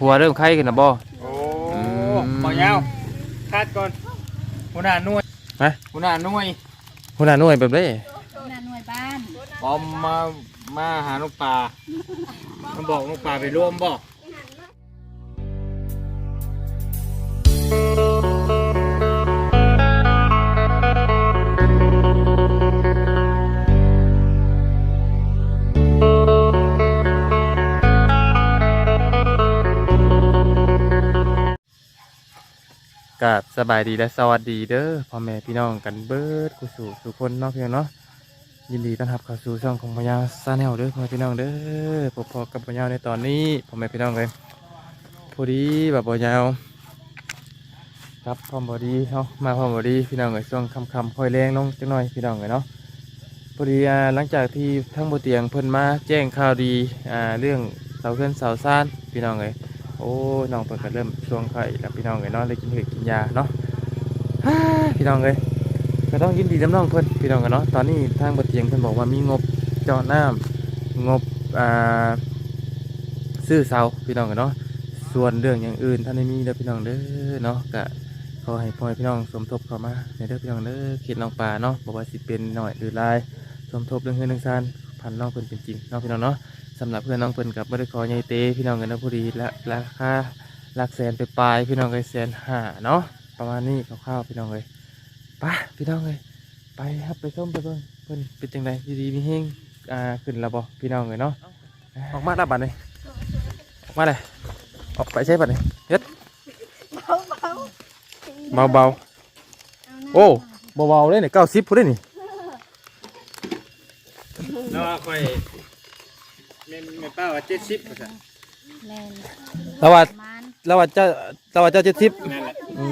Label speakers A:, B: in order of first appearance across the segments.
A: หัวเริ่มไข้ขึ้นแล้วบ่
B: โอ้
A: อืม
B: บ่ยาวคาดก่อนหัวหน้าหน่วย
A: ฮะ
B: หัวหน้าหน่วย
A: หัวหน้าหน่วยแบบนี้
C: หน้าหน่วยบ้าน
B: ออมมามาหาลูกปลามันบอกลูกปลาไปร่วมบ่
A: กั บสบายดีและสวัสดีเด้อพ่อแม่พี่น้องกันเบิดกุสู่ทุกคนเนาะพี่น้องเนาะยินดีต้อนรับเข้าสู่ช่องของพญาซาแนลเด้อพ่อแม่พี่น้องเด้อพบพอกับพญาในตอนนี้พ่อแม่พี่น้องเลยพอดีแบบพญาครับพร้อมบอดีเนาะมาพร้อมบอดีพี่น้องเลยช่วงค่ำค่อยแรงลงจังหน่อยพี่น้องเลยเนาะพอดีอ่าหลังจากที่ทั้งบนเตียงเพิ่นมาแจ้งข่าวดีอ่าเรื่องเสาเขื่อนเสาซ่านพี่น้องเลย โอ้ยน้องเปิดก็เริ่มช่วงไข่แล้วพี่น้องเลยเนาะเลยกินเห็ดกินยาเนาะพี่น้องเลยก็ต้องยินดีน้ำน้องเพิ่นพี่น้องกันเนาะตอนนี้ทางบทเตียงเพิ่นบอกว่ามีงบเจาะน้ำงบอ่าซื้อเสาพี่น้องกันเนาะส่วนเรื่องอย่างอื่นท่านได้มีเด้อพี่น้องเด้อเนาะก็ขอให้พ่อพี่น้องสมทบเข้ามาในเด้อพี่น้องเด้อเขีดน้องปลาเนาะบอกว่าสิเป็นหน่อยหรือลายสมทบเรื่องเงินเรื่องซานพันน้องเพิ่นเป็นจริงเนาะพี่น้องเนาะ สำหรับเพื่อนน้องเพิ่นกับบริคอใหญ่เตพี่น้องกันนะผู้ดีและราคาหลักแสนไปปลายพี่น้องเลยแสนห้าเนาะประมาณนี้คร่าวๆพี่น้องเลยไปพี่น้องเลยไปครับไปส้มไปเบิ่งเพิ่นเป็นจังไดดีดีมีเฮงอ่าขึ้นแล้วบ่พี่น้องเลยเนาะออกมาดับบัดเลยออกมาเลยออกไปใช้บัดเลยเฮ็ดเบาเบาๆโอ้เบาๆเลยเนี่ยเก้าสิบพูดได้นี่
B: แล้วว่าค่อย แม่นแม่ป้าว่า70ว่าซั่น
C: แม่น
A: แล้วว่า
C: ประมาณ
A: แล้วว่าเจ้าแล้วว่าเจ้าเจ็ดสิบ
B: นั่นแหละ
A: อื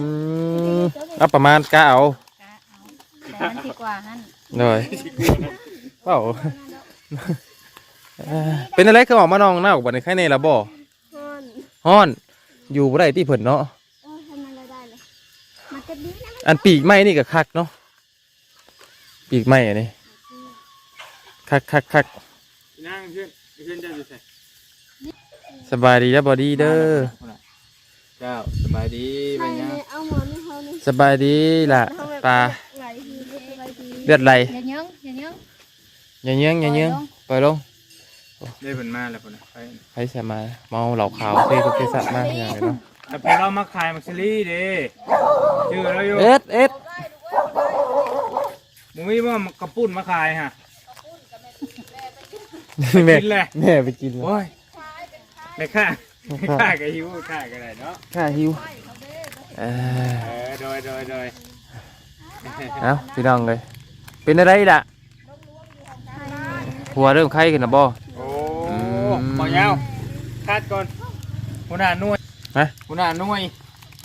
A: มเอาประมาณกะเอา
C: กะเอาแต่มันดีกว่าหั่น
A: เลยเปล่าเอ่อเป็นอะไรคือบอกมาน้องหน้าออกบัดในไข่ในละบ่
D: ฮอน
A: ฮ้อน อยู่บ่ได้ที่เพิ่นเนาะ
D: เออทำอะไรได้เลยมันจะดีนะ
A: อันปีกไม้นี่ก็คักเนาะปีกไม้อันนี้คักคักคัก
B: นั่งเพื่อน เพื่อนเจ้าอยู่ไส
A: สบายดีแล้วบอดีเด้อ
B: เจ้าสบายดี
D: ใคร
B: เป็นยัง
D: เนี่ยเอาหมอนให้เขาเนี่ย
A: สบายดีล่ะปลา
D: ไหลทีเลือดไหลที
A: เลือดไหล
C: อย่าเยื้องอย่าเยื้อง
A: อย่าเยื้องอย่าเยื้องปล่อยลง
B: ได้เพิ่นมาแล้วพุ่นน่ะไป
A: ใครใส่มาเมาเหล่าขาวเท่ทุกเทศะมากอย่างเลยเนาะ
B: แต่พอเรามาขายมักซิลี่เด้ชื่อเราอยู่
A: เอ็ดเอ็ด
B: มึงมีว่ากระปุ้นมาขายฮะ
A: แม่
B: กินเลย
A: แม่ไปกินแล้ว
B: โอ้ยไม่ค่าไม่ค่าก็หิวค่าก็ได้เนาะ
A: ข้าหิวเอ่อ
B: เออโดยโดยโดย
A: เอาพี่น้องเลยเป็นอะไรล่ะ หัวเริ่มไข้ขึ้นแล้วบ่
B: โอ้
A: อืม
B: บ่ยาวคาดก่อนหัวหน้าหน่วย
A: ฮะ
B: หัวหน้าหน่วย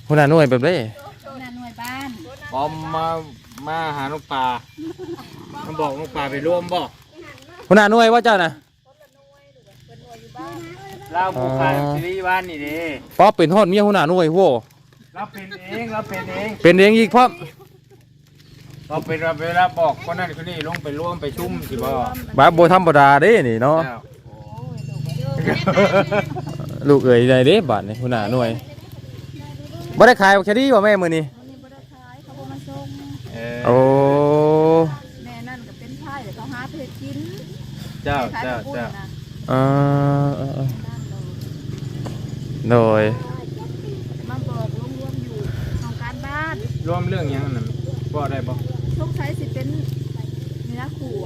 A: หัวหน้าหน่วยแบบนี้
C: หน้าหน่วยบ้าน
B: ออมมามาหาลูกปลามันบอกลูกปลาไปร่วมบ่
A: หัวหน้าหน่วยว่าเจ้านะ
B: เล่าผู้ขายซีรีส์บ้านนี่เด้
A: ป๊อปเป็นฮอดเมียหัวหน้าหน่วยโว้
B: เราเป็นเองเราเป็นเอง
A: เป็นเองอีกพร้อม
B: เราเป็นเราเวลาบอกคนนั้นคนนี้ลงไปร่วมไปชุ่มสิบ่
A: บาโบธรรมดาเด้นี่เนาะ
B: เจ้า
A: ลูกเอ๋ยได้เด้บาทนี่หัวหน้าหน่วยบ่ได้ขายแค่นี้บ่แม่มื้อนี้
D: วันนี้บริขายเขาบอกมาส่ง
B: เออ
A: โอ้
D: แม่นั่นก็เป็นไพ่เดี๋ยวเขาหาเพชรกิน
B: เจ้า
D: ขาย
B: เจ้า
D: ข้าวปุ้น
B: เจ้า
D: นะ
A: เอ่อเอ่อเอ่อ
D: นั่นเลย
A: โดย
D: มาบอกรวมๆอยู่ของการบ้าน
B: ร่วมเรื่องหยังนั่นบ่ได้บ่
D: สงสัยสิเป็นเนื้อขัว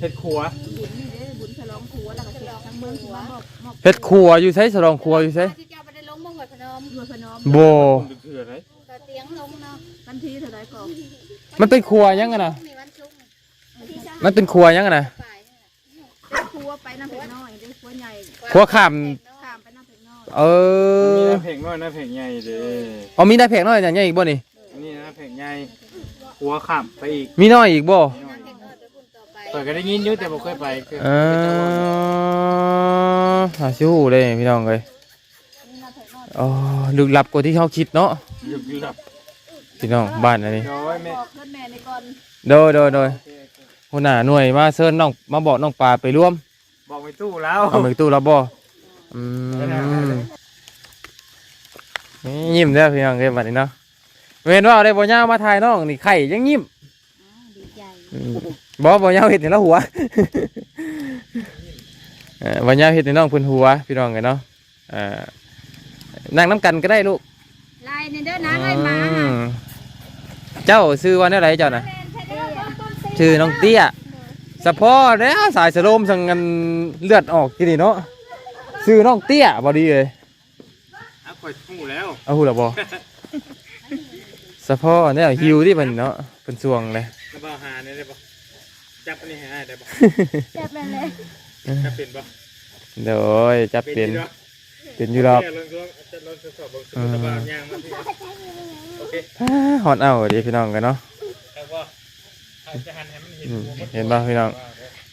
B: เฮ็ดครัว
D: บุญนี่เด้บุญฉลองขัวแล้วก็เที่ยวทั้งเมืองขัวบอกมอบ
A: เฮ็ดครัวอยู่ไสสรองครัวอยู่ไส
C: ที่เจ้าไปได้ลงบ่หวยพนม
D: เมืองพนม
A: บ่
B: คนเถื่อเลย
C: ต่อเตียงลงเนาะ
D: วันที่เท่าไหรก่อน
A: มันเป็นครัวยังอะนะ
C: มีวันชุกร์
A: มันเป็นครัวยังอะนะ
C: ฝ่าย นี่แหละ
D: เป็นขัวไปน้ำเพชรน้อยเด้ขัวใหญ่
A: ครัวข้าม
D: ข้ามไปน้ำเพชรน้อย
A: เอ
B: มี
A: อ
B: น้ำเพลงน้อยน้ำเพลงใหญ่เด้
A: เอามีได้แพงน้อยอย่างเงี้ยอีกบ่นี่
B: อันนี้น้ำเพลงใหญ่หัวขับไปอีก
A: มีน้อยอีกบ่
B: น้อยเปิดก็ได้ยินอยู่แต่บ่เคยไปคือ
A: เออหาชิวเลยพี่น้องเลยอ๋อลึกลับกว่าที่เขาคิดเนาะ
B: ลึกลับ
A: พี่น้องบ้านอันนี้
B: โดยแม่
D: บอกเพื่อนแม่ในก่อน
A: โดยโดยโดยหัวหน้าหน่วยมาเชิญน้องมาบอกน้องปลาไปร่วม
B: บอกไปตู้แล้ว
A: เอาไปตู้รับบ่อืมนี่ยิ้มเด้อพี่น้องเอ้ยบัดนี้เนาะเว้นว่าได้บ่ยาวมาถ่ายน้องนี่ไข่ยังยิ้ม
C: อ้าวดีใจ
A: อืมบ่บ่ยาวเฮ็ดให้เราหัวเอ่อบ่ยาวเฮ็ดให้น้องเพิ่นหัว พี่น้องเอ้ยเนาะเอ่อนั่งน้ำกันก็ได้ลูก
C: ลายในเด้อนะลายหมา
A: อืมเจ้าชื่อว่าแนวใดเจ้าน่ะชื่อน้องเตี้ย สะพอแล้วสายสะโลมสังกันเลือดออกกินนี่เนาะชื่อน้องเตี้ยบ่ดีเลย
B: อะข่อยหูแล้ว
A: เอาหูละบ่สะพอเนี่ยหิวที่เพิ่นเนาะเพิ่นสวงเลย
B: แล้วบ่หาเนี่ยได้บ่จับอันนี้ให้อ้ายได้บ่
C: จับไปเลย
B: จับเป็นบ่
A: เดี๋ยวจับเป็น
B: อยู่ดอก
A: เป็นอยู่ดอก
B: ลองลองจะลองทดสอบเบิ่งสมมุติว่าย่างมาพี่โอเค
A: อ่าฮอดเอาดีพี่น้องกันเนาะ
B: แล้วก็ อาจจะหันให้มันเห็น
A: อืม
B: หัวมั
A: เห็นป่ะพี่น้อง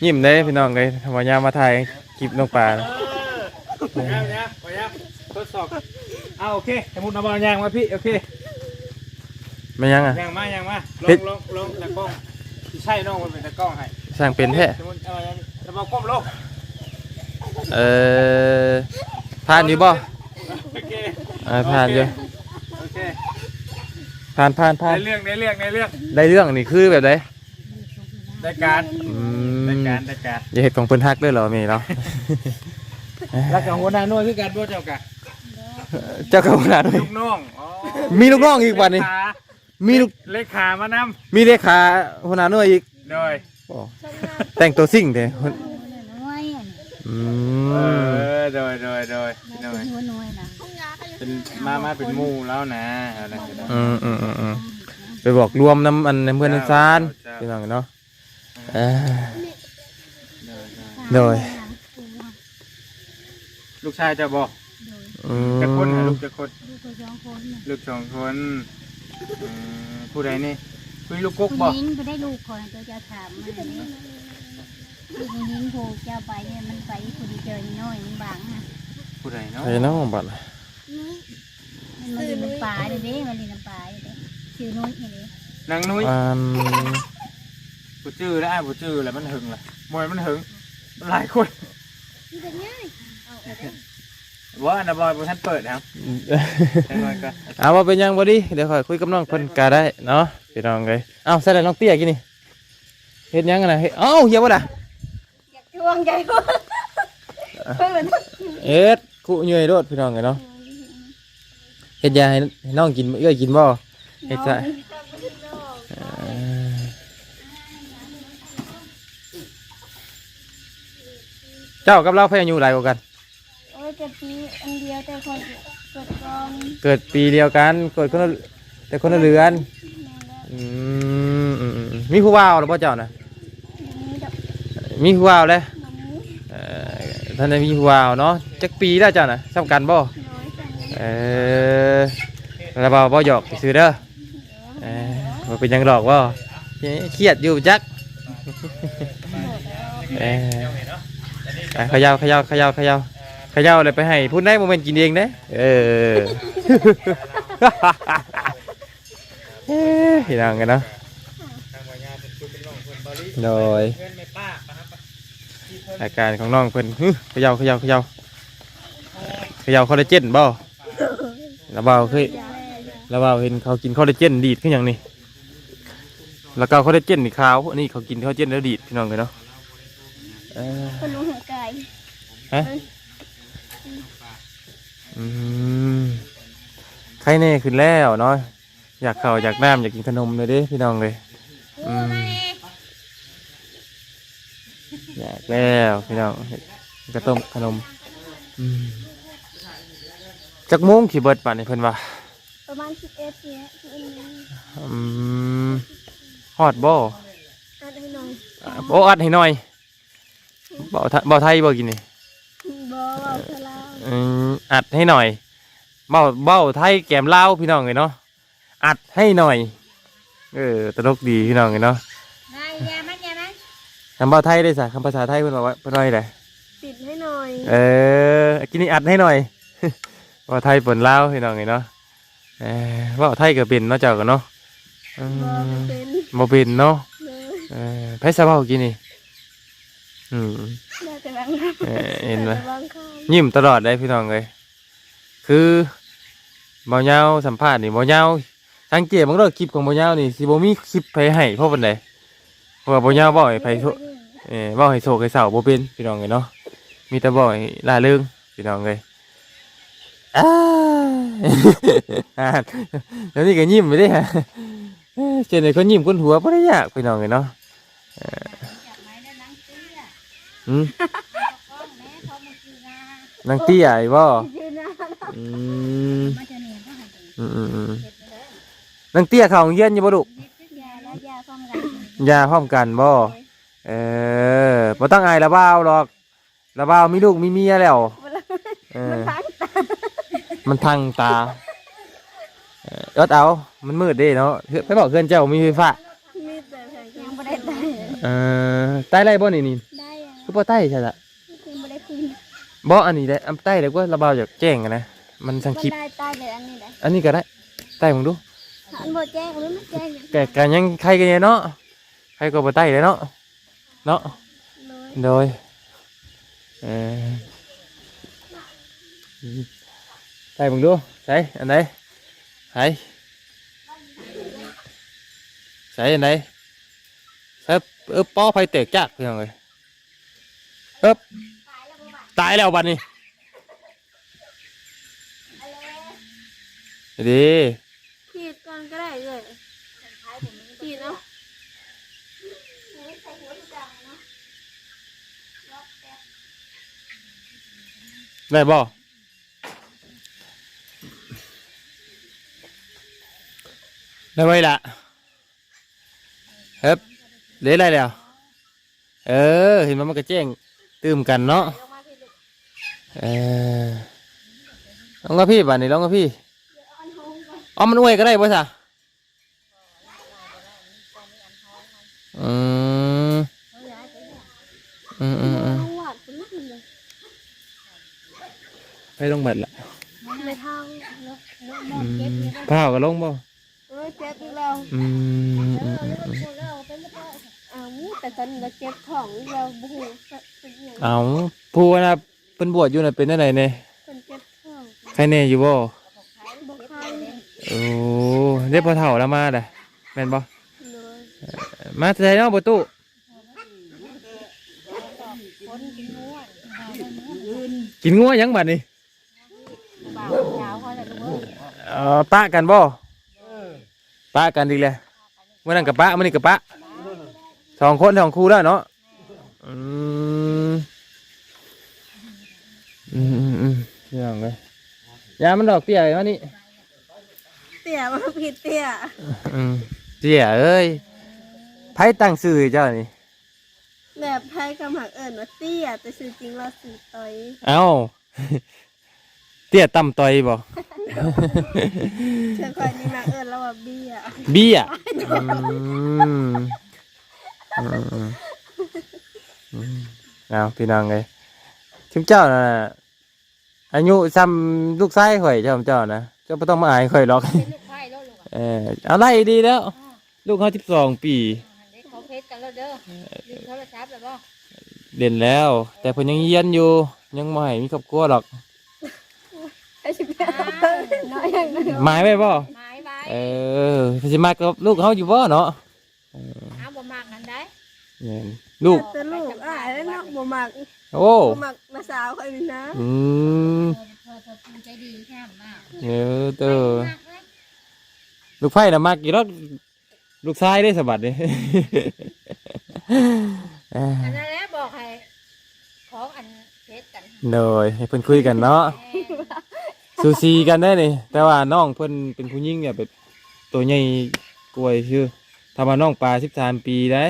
A: ยิ้มได้พี่น้องเลยทำมายามมาถ่ายคลิปน้องปลา
B: เออเอาเนี่ยเอาเนี่ยทดสอบเอาโอเคสมมุติเอาบ่ย่างมาพี่โอเค
A: ไม่ยังอะ
B: ย่างมาย่างมาล
A: เฮ็
B: อ
A: ด
B: งลองลองตะกล้องสิใช่น้องมันเป็นตะกล้องให้
A: สร้างเป็นแท้
B: สมมุติเอาอย่างนี้แล้วบ่ก้มลง
A: เออผ่านอยู่บ่
B: โอเค
A: อ่าผ่านอยู่
B: โอเค
A: ผ่านผ่านผ่าน
B: ในเรื่องในเรื่องในเรื่อง
A: ได้เรื่องนี่คือแบบไหน
B: ได้การ
A: อื
B: ได้
A: ม
B: การได้การ
A: อย่าเห็ดของเพิ่นฮักด้วยเหรอเมีเนาะ
B: แล้วกับหัวหน้าหน่วยคือการบ่เจ้ากะ
A: เจ้าก็ขนาดนี้
B: ลูกน้องอ๋อ
A: มีลูกน้องอีกวันนี้
B: เลขา
A: มีลูก
B: เลขามานำ
A: มีเลขาหัวหน้าหน่วยอีก
B: โดย
A: โอ้แต่งตัวซิ่งเด้
C: น้อยอันนี้
A: อื
B: เอ
A: ม
B: อโดยโดยโดยโดย
C: หัวน้อยนะ
B: เป็นมามาเป็นหมู่แล้วนะเอาละก็ได้
A: อืมอืมอืมอืมไปบอกรวมน้ำอันน้ำเพื่อนน้ำซานพี่น้องเนาะเอ้ยโดย
B: ลูกชายจะบอก
A: อื
B: จะคนหามลูกจะคน
C: ลูกก็สองคนน่ะ
B: ลูกสองคนอืมผู้ใดนี่คุยลูกกุ๊ก
C: คุณ
B: บอก
C: หญิงไปได้ลูกคนตัวจะถามมันนี่ลูกคุณหญิงผูกเจ้าไปเนี่ยมันไปคุณเจอน้อยมันบางอะ
B: ผู้ใดเนาะ
A: ไอ้น้องบัด
C: มันมาดินน้ำปลาเด้เด้มาดินน้ำปลาเด้ชื่อน้อยนี่เด้
B: นางนุ้ย
A: อัน
B: ผู้จื้อแล้วอ้ายผู้จื้อแล้วมันหึงล่ะมวยมันหึงมันหลายคน
C: เป็นง่าย
B: ว่าอันดับบอยบุท่านเปิดครับใช่ไหมก็
A: เอาว่าเป็นยังบ่ดีเดี๋ยวค่อยคุยกับน้องเพิ่นก็ได้เนาะพี่น้องเลยเอ้าใส่ได้น้องเตี้ยกินนี่เฮ็ดหยังกันน่ะเฮ็ดเอ้าเฮียบ่ล่ะ
C: อยากช่วงใจว่าเพื่อน
A: เอ็ดคุเหนื่อยโดดพี่น้องเลยเนาะเฮ็ดยาให้ให้น้องกินเอื้อยกินบ่ เฮ็ดซะเเจ้ากับเราพยอายุหลายกว่ากัน
C: โอ้ยจะปีอันเดียวแต่คนกดกอง
A: เกิดปีเดียวกันเกิดคนละแต่คนละเรือนอืมอืมอืมอืมมีผู้ว่าวหรือเปล่าเจ้านะ
C: นี้ดอก
A: มีผู้ว่าวเลย
C: นี้
A: เอ่อท่านได้มีผู้ว่าวเนาะจักปีแล้วเจ้านะสำคัญบ่
C: น้อยจัง
A: เออระเบาบ่หยอกซื้อเด้อเออบ่เป็นหยังดอกบ่เครียดอยู่จักเออ ไปเขย่าเขย่าเขย่าเขย่าเขย่าเลยไปให้พูดได้โมเมนต์กินเองเด้เออเอ้ยพี่น้องกันเนาะโดย
B: อา
A: การของน้องเพิ่นเขย่าเขย่าเขย่าเขย่าคอลลาเจนบ่แล้วเบาคยแล้วเบาเห็นเขากินคอลลาเจนดีดขึ้นอย่างนี้แล้วก็คอลลาเจนนี่ขาวอันนี้เขากินคอลลาเจนแล้วดีดพี่น้องเลยเนาะ ฮะอืมใครแน่ขึ้นแล้วเนาะอยากข้าวอยากน้ำอยากกินขนมเลยเด้พี่น้องเลยอืมอยากแล้วพี่น้องเฮ็ดกระต้มขนมอืมจักโมงขี่เบิดป่านนี่เพิ่นว่า
C: ประมาณสิบเอ็ดเนี่ยสิบเอ็ดนี้
A: อืมฮอดบ่
C: อัดให้หน่อย
A: อะโอ้อัดให้หน่อยบ่ไทบ่ไทยบ่กินนี่
C: บอว่าเธอลาว
A: อืมอัดให้หน่อยเบ้าเบ้าไทยแกมลาวพี่น้องเลยเนาะอัดให้หน่อย เออตลกดีพี่น้องเลยเนาะ
C: นายยามันยามัน
A: คำเบ้าไทยได้สะคำภาษาไทยเพิ่นบอกว่าเพิ่นว่าไง
C: ปิดให้หน่อย
A: เออกินนี่อัดให้หน่อยว่าไทยเปิ่นลาวพี่น้องเลยเนาะเออเว่าไทยก็เป็นเนาะเจ้าก็เนาะอื
C: บอ
A: ม
C: เป็น
A: บ่เป็นเนาะ
C: เลย
A: เออไผสะเว้ากินนี่อืม
C: ได้แต่บาง
A: เออเห็นไหม
C: แต่บางคำ
A: ยิ้มตลอดเลยพี่น้องเลยคือบ่ยาวสัมภาษณ์นี่บ่ยาวสังเกตมันก็คลิปของบ่ยาวนี่สิบ่มีคลิปไปให้เพราะปานใดเพราะว่าบ่ยาวบ่ให้ไปโซเออบ่ให้โศกให้เศร้าบ่เป็นพี่น้องเอ้ยเนาะมีแต่บ่ให้ล่าเริงพี่น้องเอ้ยอ้าอ่าแล้วนี่ก็ยิ้มไปเด้ฮะเอ้อเจนไอ้คนยิ้มคนหัวบ่ได้ยากพี่น้องเอ้ยเนาะ
C: จับไม้ได้นังเตี้ย
A: อืม
C: ก้องแม่เขามากิน นะ
A: นางเตี้ยไอ้บ่
C: ยืนนะ
A: อืม
C: มาจะเนี่ยก็หายไป
A: อืมอืมอืมนางเตี้ยเข้าโรงเรียนอยู่บ่ลูก
C: ยาแล้วยาป้องกัน
A: ยาพร้อมกันบ่เออบ่ต้องอายระบ้าวหรอกระบ้าวมีลูกมีเมียแล้วเออมันทางตาเออยอดเอา มันมืดเด้เนาะเฮ้ยไปบอกเพื่อนเจ้ามีไฟฟ้า
D: มีแต่แผง
C: ยังไม่ได้ได้
A: เออใต้ไรบ่นี่นี่
C: ได้อะ
A: คือบ่ใต้ใช่ละ
C: ยังไม่ได้คุย
A: บ่อันนี้ได้อันใต้เดี๋ยวก็ระบ้าวอยากแจ้งอะนะมันสังคลิป
C: ได้ใต้เลยอันนี้ได้
A: อันนี้ก็ได้ใต้มึงดู
C: อันบ่แจ้งหรือไม่แจ้งอย่าง
A: แกกันยังใครกันเนี่ยเนาะใครก็บ่ใต้เลยเนาะเนาะ
C: เลย
A: โดยเออใส่มึงดูใส่อันไหนใส่ใส่อันไหนใส่เออป้อไฟเตกจักเพียงเลยเอ๊บ ตายแล้วบัดนี้ดี
D: ขีดก่อนก็ได้เลยขีดเนาะ
A: ได้บ่ได้ไว้ละเฮ้บเหลยอะไรแล้ว เออ เห็นมันมันก็แจ้งตื่มกันเนาะ เออลองกับพี่บ้านนี้ลองกับพี่เอามันอวยก็ได้ป่ะจ๊ะอืมอืมอืมอืม
D: หวาดคุณลูกเลย
A: ไปลงบัดละ
D: ไม่เท่า
A: อืมข้าวก็ลงบ่
D: เออเจ็บอีกแล้ว
A: อืมอืมอืมอืม
D: อ้าวแต่ตอนนี้เราเจ็บท้องอีกแล้วบูฮูเป็นอย่าง
A: เอาผู้นะ เป็นบวชอยู่น่ะเป็นอะไรเนี่ย
D: เป็นเจ็บท้อง
A: ใครแน่อยู่บ่
D: บกข้างเลย
A: โอ้ได้พอเฒ่าแล้วมาเด้อแม่นบ่
D: เลย
A: มาใส่เนาะประตูกินงัวยังบัดนี้
C: บ่าวสาวเขาจะรู้
A: เอ่อปะกันบ่ปะกันดีเลยเมื่อนั้นกับปะมื่อนี้กับปะสองคนสองคู่แล้วเนาะอืม อืมอืมอืมเรื่องเลยยามันดอกเตี้ยอยู่วะนี่
D: เตี้ยมาผิดเตี้ย
A: อืมเตี้ยเอ้ยไผตั้งชื่อให้เจ้านี่
D: แบบไทยกำหักเอิญว่าเตี้ยแต่ชื่อจริงเราสีต้อย
A: เอ้าเตี้ยต่ำต่อยบ่
D: เชื่อคอยนี่มักเอิญเราว่าเบี้ย
A: เบี้ยอืมอืมอืมอืมเอาพี่น้องเลยชิมเจ้าน่ะ อายุซ้ำลูกชายข่อยเจ้าเจ้านะเจ้าไม่ต้องมาอายข่อยหรอก
C: เป็นลูกไผ่แล้วลูก
A: เออเอาไล่ดีแล้ว ลูกเขาสิบสองปี
C: เด็กเขาเพชรกันแล้วเด้อยืมโทรศัพท์แล้วบ่
A: เรียนแล้ว แต่เพิ่นยังเรียนอยู่ ยังไม่ให้มีครอบครัวหรอก
D: ไอ้ชิบะน้อยอย่างนั้น
A: หมายไว้บ่
C: หมายไว้
A: เออเพิ่นสิมากับลูกเขาอยู่บ่เนาะ
C: หาบ่มากนั่นได้
A: เนี่ยลูก
D: แต่ลูกอะแล้วนอกบ่มัก
A: โอ้
D: บ่มักนาสาวคอยนี่นะ
A: อืม
C: เธอเธอภูมิใจดีแค่มาก
A: เออเตอลูกไผ่น่ะมากกี่รอบลูกชายได้สะบัดนี่เอ้ย
C: อันนั้นแหละบอกให้ของอันเพชรกัน
A: โดยให้เพิ่นคุยกันเนาะซูซีกันได้นี่แต่ว่าน้องเพิ่นเป็นผู้หญิงเนี่ยแบบตัวใหญ่กล้วยชื่อถ้าว่าน้องปลา13ปีได้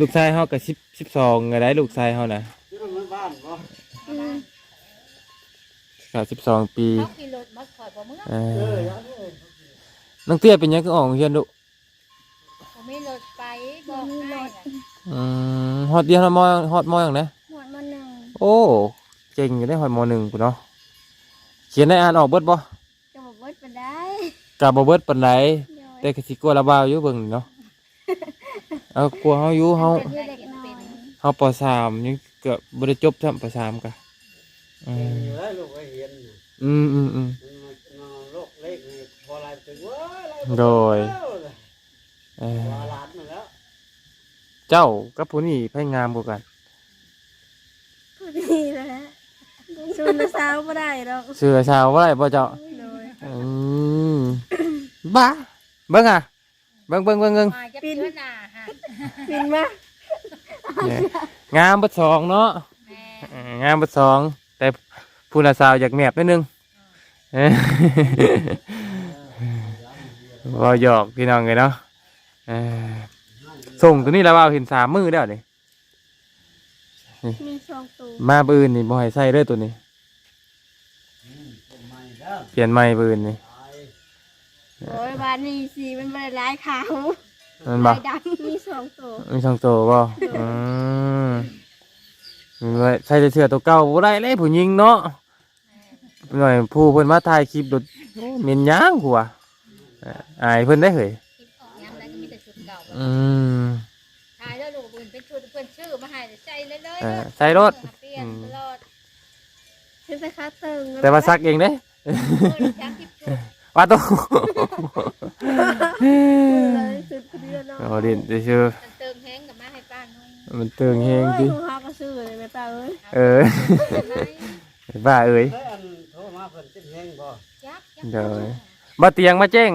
A: ลูกชายเฮาก็10 12ก็ได้ลูกชายเฮาน่ะก็12ปี
C: เขาขี่รถมาคอยบ่เมื่อ
A: เออน้องเตี้ยเป็นหยังคือออกโรงเรียนลูก
C: บ่มีรถไปบอกให้น่ะ
A: อืมฮอดเดียวฮอดมอฮอดมออย่างนะ
C: หมดมาหนึ่ง
A: โอ้เก่งอยู่ได้ฮอดมอหนึ่งปุ่นเนาะเขียนได้อ่านออกเบิดบ่
C: จะบ่เบิดปานใด
A: กะบ่เบิดปานใด
C: โดย
A: แต่ก็สิกลัวระบาวอยู่เบิ่งนี่เนาะ เอากลัวเฮาอยู่เฮา
C: เป็นเด็กเป็น
A: เฮาปสามยังเกือบบ่ได้จบซ้ํปสามกะอืมอืมอืมอืม
E: โรคเล็กนี่พอลายถึงว่า
A: โดยเอ่อ
E: ว่าล้านมาแล้ว
A: เจ้ากับผู้นี้ไผงามกว่ากัน
D: พอดีแล้วชุนสาวไม่ได้หรอก
A: เสือชาวว่าไรบ่เจ้า
D: โดย
A: อืมบ้าเบิ่งอะ เบิ่งเบิ่งเบิ่งเบิ่ง
C: มาจะเป็นหน้าฮะ
D: ฟินมาก
A: เนี่ยงามเบัดสองเนาะ
C: แม่
A: เอองามเบัดสองแต่ผู้น่ะสาวอยากแมบนิดนึงเอ้ยบ่หยอกพี่น้องเลยเนาะเอ้ยส่งตัวนี้แล้วว่าเห็นสามมือแล้วนี่
D: มีสองตัว
A: มาปืนนี่บ่ให้ใส่เด้อตัวนี้
E: ไม่แล้ว
A: เปลี่ยนใหม่ปืนนี่
E: ตาย
D: โอ้ยบานนี้สีมันไม่ได้ร้ายขาว
A: มันบ่
D: ลายดำมีสองตัว
A: มีช่องโตบ่อืมมีไว้ใส่แต่เสื้อตัวเก่าบ่ได้เลยผู้หญิงเนาะหน่อยผู้เพิ่นมาถ่ายคลิปโดดโอ้เหม็นหย่างหัวเอ่ออายเพิ่นได้เหย
C: คิดออกยังไงก็มีแต่ชุดเก่า
A: อืม
C: ถ่ายแล้วลูกเพิ่นเป็นชุดเพิ่นชื่อมาให้ใส่เลยเลย
A: เออใส่รถ
C: เปลี่ยนตลอด
D: เห็นไหมคะเติง
A: แต่ว่าซักเองเด้
C: เพิ่นจักคิดชุด
A: ว่าตัว
D: เลยสุดเดือนเนาะ
A: โอ้ดินซื่อ
C: มันเติมแห้งกับมาให้ป้านุ่ง
A: ๆมันเตืองเฮงดิ
D: โอ้ยของเขาก็ซื้อเลยแม่ป้าเอ้ย
A: เออบ้าเอ้ย
E: ได้อันโทรมาเพิ่นจิ้มแห้งบ่
C: ยักยัก
A: เดี๋ยว มาเตียงมาแจ้ง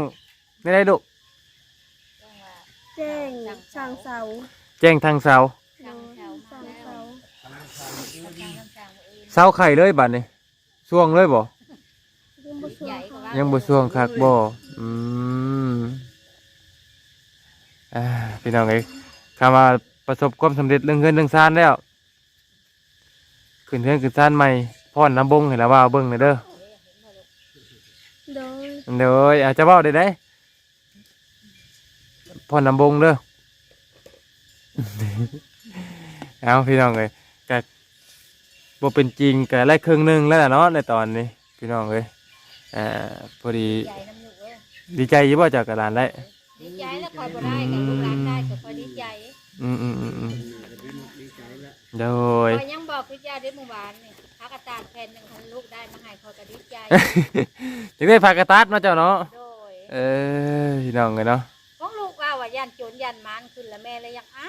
A: ไม่ได้ลูก
D: แจ้งช่างเสา
A: แจ้งทางเสา
C: ช่างเสา
D: ช่าง
C: มา
D: เสา
C: แล้วช่างช่างอื่น
A: เสาไข่เลยบัดนี้ช่วงเลยบ่
D: ยัง บ่สวยค่ะ
A: ยังบ่ช่วงคักบ่อืมอ่าพี่น้องเอ้ยคำว่าประสบความสำเร็จเรื่องเงินเรื่องซานแล้ว ขึ้นเทือนขึ้นซานใหม่พ่อนน้ำบงเห็นแล้วว่าเบิ่งหน่อยเด้อ
D: โดย
A: เดี๋ยวอาจจะเว้าได้ได้พ่อนน้ำบงเด้อ เอาพี่น้องเอ้ยก็บ่เป็นจริงก็ไล่ครึ่งหนึงแล้วล่ะเนาะในตอนนี้พี่น้องเอ้ย อ่าพอดี
C: ใหญ่น้ำหนุกเอ้ย
A: ดีใจอยี่บ่จากกระดานได้
C: ดีใจแล้วคอยบ่ได้กับลูกหลานได้ก็คอยดีใจ
A: อืมอืมอืมอืม
E: ดีใจแล้ว
A: โด
C: ค
A: ย
C: อยยังบอกคุณย่าได้เมื่อวานนี่พักอาจารย์แผ่นหนึ่งพันลูกได้มาให้คอยก็ดีใจ
A: จึงได้พากระตัดเนาะเจ้าเนาะ
C: โดย
A: เออพี่น้องเลยเนาะ
C: ของลูกว่าว่ายันโจรยันมานขึ้นแล้วแม่เลยยังอะ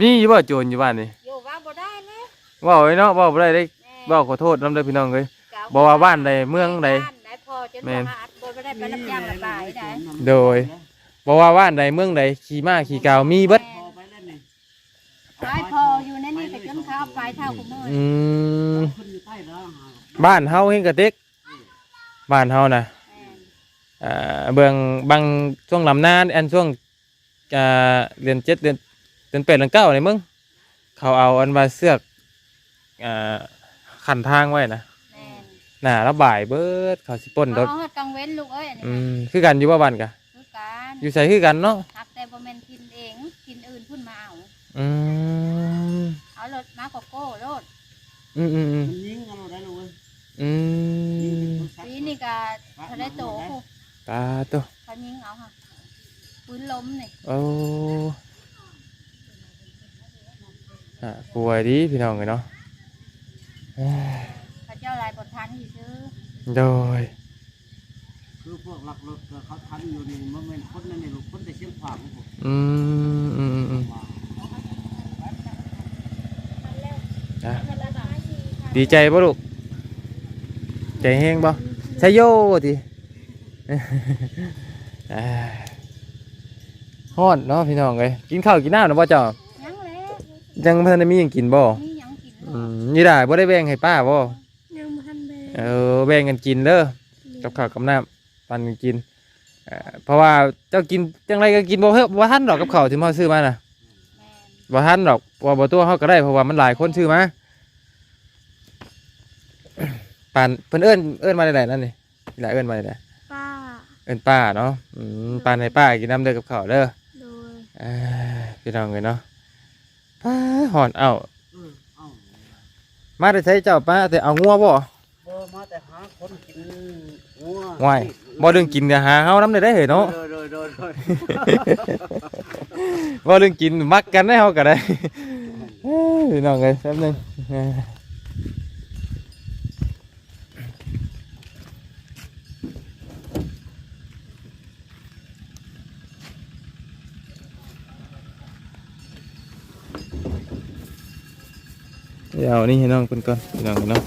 A: มีอยู่บ่โจรอยู่บ้านนี่
C: โยว่าบ่ได้เลย
A: เว้าไว้เนาะเว้าบ่ได้ได้
C: แม่
A: เว้าขอโทษนํเด้อพี่น้องเอ้ย
C: เก่
A: บ่ว่าบ้านใดเมืองใด
C: บ้านใดพอจน
A: แม่
C: บ่
A: น
C: มาอัดบ่ได้ไปรับจ้างระบายได้
A: โดยบ่ว่าบ้านใดเมืองใดขี่ม้าขี่กาวมีเบิด
E: พอไปแล้วนี่
C: ขายพออยู่ในนี่ก็จนข้าวไปเท่ากูมื้อ
A: อืม
E: ขึ้นอยู่ใต้แล้วหา
A: บ้านเฮาเฮงกระเต็กบ้านเฮานะ
C: แม่น
A: อ่าเบื้องบางช่วงลำหน้าอันช่วงอ่าเดือนเจ็ดเดือนเดือนแปดเดือนเก้าในมึงเขาเอาอันว่าเสือกอ่า ขันทางไว้นะ
C: แม่น
A: หน้าระบายเบิดเขาสิปล้นรถ
C: เอาเฮ็ดกลางเว้นลูกเอ้ยอันนี้
A: อืมคือกันอยู่ว่าบ้านกะ
C: คือการ
A: อยู่ใส่คือกันเนาะ
C: ทักแต่บ่แม่นกินเองกินอื่นพุ่นมาเอา
A: อืม
C: เอารถมาโกโก้รถ
A: อืมอืมอืม
E: มันยิงกันเราได้เลย
A: อืม
C: ปีนี่ก็ทะเลโตกู
A: ตาตัว
C: เขายิงเอาค่ะปืนล้มนี่
A: โอ้อะป่วยดีพี่น้องเลยเนาะ เอ้ย
C: เขาเจ้าลายบททันอยู่ซื้อ
A: โดย
E: คือพวกหลักรถเขาทันอยู่นี่มันเป็นคนนั่นนี่ลูกคนแต่เชียงขวางผม
A: อืมอืมอืมอืมอะดีใจป่ะลูก ใจแห้งป่ะใช่โย่ทีอ่าฮอดเนาะพี่น้องเลยกินข้าวกินน้ำนะบ่เจ้า
C: ยังแล้ว
A: ยังเพิ่นได้มีหยังกินบ่
C: นี่ยังกิน
A: อืมนี่ได้บ่ได้แบ่งให้ป้าบ่
D: ยังบ่ทันแบ
A: เออแบ่งกันกินเด้อกับข้าวกับน้ำปันกันกินเอ่อเพราะว่าเจ้ากินจังไรก็กินบ่เพิ่มบ่ทันดอกกับข้าวที่มาซื้อมาน่ะ
C: แม่น
A: บ่ทันดอกว่าบ่ตัวเฮาก็ได้เพราะว่ามันหลายคนซื้อมาปานเพิ่นเอิ้นเอิ้นมาได้ไดนั่นนี่หลายเอิ้นมาได้ได
D: ป้า
A: เอิ้นป้าเนาะอืมปานให้ป้ากินน้ำเด้อกับข้าวเด้อ
D: โดย
A: เอ้ยพี่น้องเอ้ยเนาะป้าหอนเอ้า
E: เออเอ้า
A: มาได้ใช้เจ้าป้าแต่เอางัวบ่
E: บ่มาแต่หาคนกินงัว
A: ห่วยบ่เรื่องกินเดี๋ยวหาเฮานำได้ได้อเฮ้ยเนาะ
E: โดยโดยโดยโดย
A: ว่าเรื่องกินมักกันได้เฮาก็ได้เอ้ยพี่น้องเอ้ยแป๊บหนึง เดี๋ยวเอานี่ให้น้องเพิ่นก่อนพี่น้องเนาะ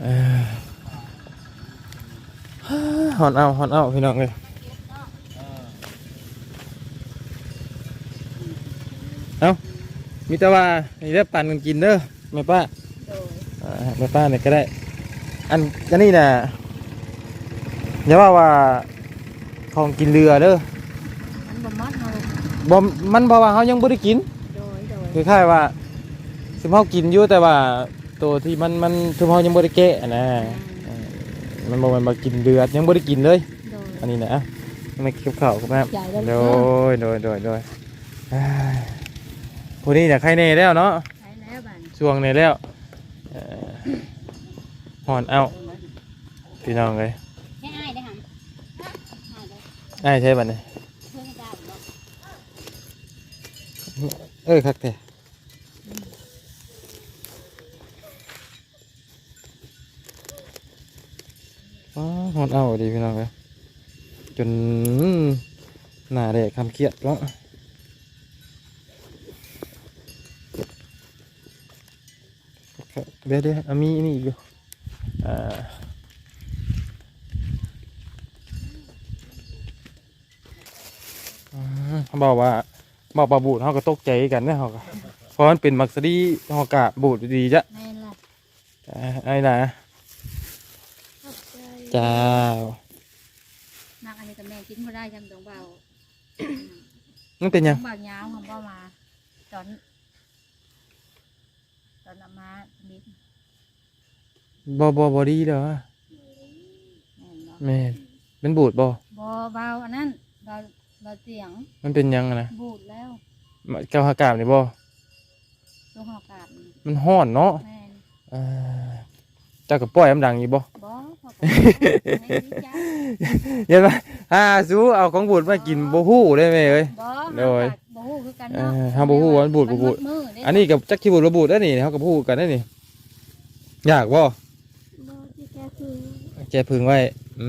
A: เอ้ยฮอนเอาฮอนเอาพี่น้องเลยเอามีแต่ว่านี่ได้อปั่นกันกินเด้อแม่ป้า
C: โดย
A: อ่าแม่ป้าเนี่ยก็ได้ อันอันนี้น่ะอย่าว่าว่าของกินเรือเด้อ
C: มันบ่มัดเฮา
A: บ่มันบ่ว่าเฮายังบ่ได้กิน
C: โดยโดย
A: คือคล้ายว่าสิเฮากินอยู่แต่ว่าตัวที่มันมันคือเฮายังบ่ได้แกะนะเออมันบ่แมันมากินเดือดยังบ่ได้กินเลย
C: โดย
A: อันนี้นะอะมาเก็บข้าวครับแม่
C: ใหญ่แล้ว
A: โดยโดยโดยโดยเอ้ยผู้นี้น่ะใครแน่แล้วเนาะ
C: ใช้แล้วบัด
A: ช่วงนี้แล้วเอ่อหอนเอาพี่น้องเลย
C: แค่อ้ายได้หั่นอ้ายเด้อ
A: ไอ้ายใช่บัดนี้
C: เพื่อนได้บ่
A: เออคักแท้ อ๋อหอนเอาดีพี่น้องเลยจนหน้าเด็กคำเครียดแล้วเดี๋ยวเดี๋ยวเอามีนี่อีกอยู่อ่าอืมเขาบอกว่าบอกปลาบูดเขาก็ตกใจกันเนี่ยเขาก็เพราะมันเป็นมักสดีเขากะบูดดีจ้ะ
C: แม่นล่ะ
A: อ่าไอ้นะ
D: ข อบใจ
A: จ้า
C: นักอันนี้ก็แม่กินบ่ได้จำตรงเบา
A: นั่นเป็นหยัง
C: บางยาวของบ่มาตอน ตอนเอามานิด
A: บอบอบอดีเด้อ
C: แม่นบ่
A: แม่นเป็นบูดบอ
C: บ่เบาอันนั้นเบาเบาเสียง
A: มันเป็นหยังอะนะ
C: บูดแล้ว
A: มาเก้าหากาบนี่บอ
C: ตัวหอกาบนี่
A: มันห้อนเนาะ
C: แม่น
A: อ่าเจ้ากับป้อยมันดังอยู่บ่
C: บ่ พอกันให้ดีใจ
A: เห็นไหมอ่าสู้เอาของบูดมากินบ่ฮู้ได้ไหมเอ้ย
C: บ่
A: โดย
C: บ่ฮู้คือกัน
A: เอ
C: เนาะ
A: อเฮาบ่ฮู้ว่ามันบูดบ่บูด
C: มันหมมือเด้
A: อันนี้กับจักขี้บูดบ่บูดได้อนี่เฮากับฮู้กันได้อนี่ยากบ่
D: บ่ที่แกคือ
A: แกพึงไว้ อื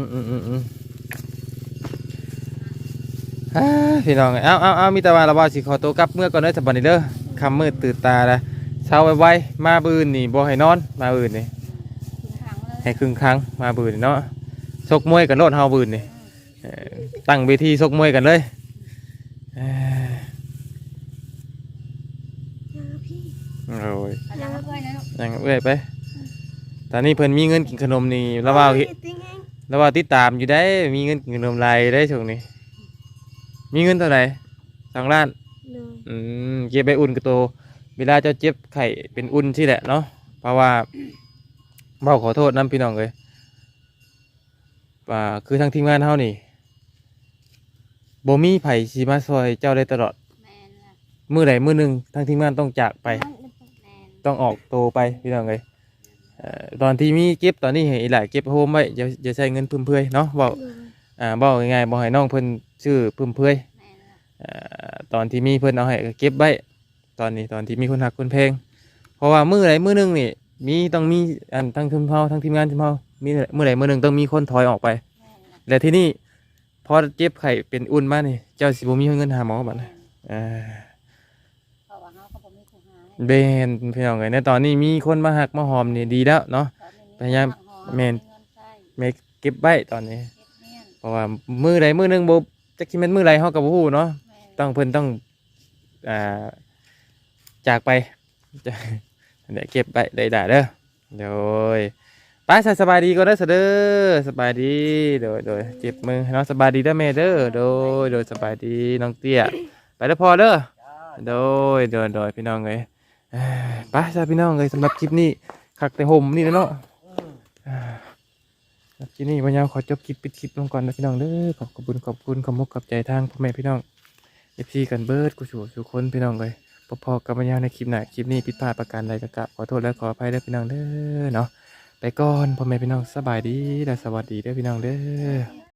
A: มอืมอืมอืมอ่าพี่น้องเอ้ยเอาเอาเอามีแต่ว่าเราว่าสิขอตัวกลับเมื่อก่อนเด้อสบัดนี้เด้อคำมืดตื่นตาละเช้าไวๆมาบืนนี่บ่ให้นอน มาบืนนี่
C: ถึงขังเลย
A: ให้ครึ่งครั้งมาบืนนี่เนาะชกมวยกันโลดเฮาบืนนี่เอ่อตั้งเวทีชกมวยกันเลยเอ้ย
D: นาพี่
A: โอ้ย
C: เอาจังเอ้ยนะลูก
A: ยังเอ้อยไปตอนนี้เพิ่นมีเงินกินขนมนี่แล้วว่า
D: พี่ติ้งเอง
A: แล้วว่าติดตามอยู่ได้มีเงินกินขนมลายได้ช่วงนี้ มีเงินเท่าไหร่สองล้าน
D: หนึ่ง
A: อืมเก็บไปอุ่นกระโตเวลาเจ้าเจ็บไข่เป็นอุ่นที่แหละเนาะเพราะว่า เบาขอโทษน้ำพี่น้องเลยว่าคือทางทีมงานเฮานี่บ่มีไผสีมาซอยเจ้าได้ตลอด
C: แม่นล่ะ
A: มือใดมือหนึ่งทางทีมงานต้องจากไป
C: แม่น
A: ต้องออกโตไปพี่น้องเลยเอ่อตอนที่มีเก็บตอนนี้เห็นอีหลายเก็บโฮมไว้อย่าอย่าใช้เงินพึ่มเพอยเนาะบอก
D: หนึ่ง
A: อ่าบอกง่ายๆบอกให้น้องเพิ่นชื่อพึ่มเพอย
C: แม่นล่ะ
A: อ่าตอนที่มีเพิ่นเอาให้ก็เก็บไว้ตอนนี้ตอนที่มีคนหักคนเพลงเพราะว่ามือใดมือหนึงนี่ มีต้องมีอันทั้งทีมเฮาทั้งทีมงานทีมเฮามีมือใดมือหนึงต้องมีคนถอยออกไป
C: แม่นล่ะ
A: และที่นี่พอเจ็บไข้เป็นอุ่นมานี่เจ้าสิบ่มีเงินหาหมอบัดนะอ่า
C: เพราะว่าเฮาก็บ่มีผู้หา
A: เบนพี่น้องเอ้ยในตอนนี้มีคนมาหักมาหอมนี่ดีแล้วเนาะ พยายามแม่น
C: เงินใช้
A: เมเก็บไว้ตอนนี้
C: เก็บเมียน
A: เพราะว่ามือใดมือหนึงบ่จักสิแม่นมือใดเฮาก็บ่ฮู้เนาะ
C: แม่น
A: ต้องเพิ่นต้องอ่าจากไปจะ เดี๋ยวเก็บไปได้ด่าเด้อเดี๋ยไปสบายดีก็ได้อเสยเด้อสบายดีโดยโดยเจ็บมือเนาะสบายดีเด้อแม่เด้อโดยโดยสบายดีน้องเตี้ยไปแล้วพอเด้อโดยโดยโดยพี่น้องเอ้ยเอ้ยไป้าจ้าพี่น้องเอ้ยสำหรับคลิปนี้คักแต่ห่มนี่นะเนาะอ่าสำหรับคลิปนี้วันยาวขอจบคลิปปิดคลิปลงก่อนนะพี่น้องเด้อขอบคุณขอบคุณขอบมุกขอบใจทางพ่อแม่พี่น้องเอฟซีกันเบิร์ดกูสู่สู่คนพี่น้องเลย พอกับมันยาวในคลิปหนคลิปนี้ผิดพลาดประการใดก็กราบขอโทษและขออภัยด้วยพี่น้องเด้อเนาะไปก่อนพ่อแม่พี่น้องสบายดีและสวัสดีเด้อพี่น้องเด้อ